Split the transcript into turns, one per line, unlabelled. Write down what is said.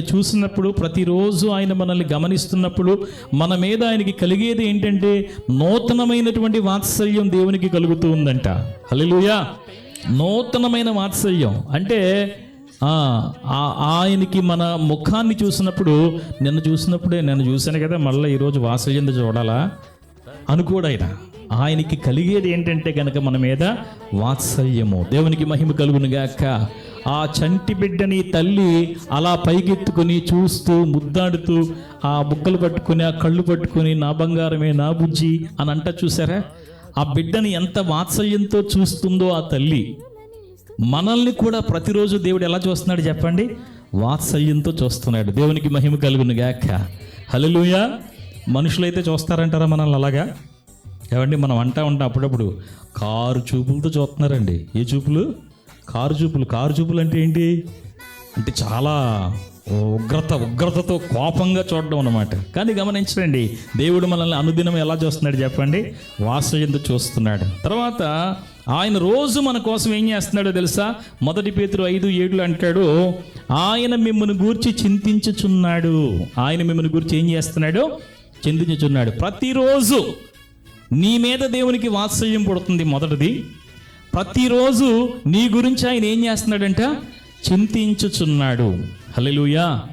చూసినప్పుడు ప్రతిరోజు ఆయన మనల్ని గమనిస్తున్నప్పుడు మన మీద ఆయనకి కలిగేది ఏంటంటే నూతనమైనటువంటి వాత్సల్యం దేవునికి కలుగుతూ ఉందంట. హలిలుయా నూతనమైన వాత్సల్యం. అంటే ఆ, ఆ- ఆయనకి మన ముఖాన్ని చూసినప్పుడు నిన్ను చూసినప్పుడే నేను చూశాను కదా మళ్ళీ ఈరోజు వాత్సల్యం చూడాలా? అనుకోడు ఆయన. ఆయనకి కలిగేది ఏంటంటే కనుక మన మీద వాత్సల్యము. దేవునికి మహిమ కలుగునుగాక. ఆ చంటి బిడ్డని తల్లి అలా పైకెత్తుకుని చూస్తూ ముద్దాడుతూ ఆ బుక్కలు పట్టుకుని ఆ కళ్ళు పట్టుకుని నా బంగారమే నా బుజ్జి అని అంట చూసారా? ఆ బిడ్డని ఎంత వాత్సల్యంతో చూస్తుందో ఆ తల్లి. మనల్ని కూడా ప్రతిరోజు దేవుడు ఎలా చూస్తున్నాడు చెప్పండి? వాత్సల్యంతో చూస్తున్నాడు. దేవునికి మహిమ కలుగును గాక. హల్లెలూయా. మనుషులైతే చూస్తారంటారా మనల్ని అలాగా? ఏమండి మనం అంటా ఉంటాం అప్పుడప్పుడు. కారు చూపులతో చూస్తున్నారండి. ఏ చూపులు? కారు చూపులు కారు చూపులు అంటే ఏంటి? అంటే చాలా ఉగ్రత ఉగ్రతతో కోపంగా చూడడం అనమాట కానీ గమనించండి దేవుడు మనల్ని అనుదినం ఎలా చూస్తున్నాడు చెప్పండి? వాత్సల్యంతో చూస్తున్నాడు. తర్వాత ఆయన రోజు మన కోసం ఏం చేస్తున్నాడో తెలుసా? మొదటి పేతురు ఐదు ఏడులు అంటాడు ఆయన మిమ్మల్ని గూర్చి చింతించుచున్నాడు. ఆయన మిమ్మల్ని గూర్చి ఏం చేస్తున్నాడు? చింతించుచున్నాడు. ప్రతిరోజు నీ మీద దేవునికి వాత్సల్యం పుడుతుంది మొదటిది. ప్రతిరోజు నీ గురించి ఆయన ఏం చేస్తున్నాడంట? చింతించుచున్నాడు. హల్లెలూయా.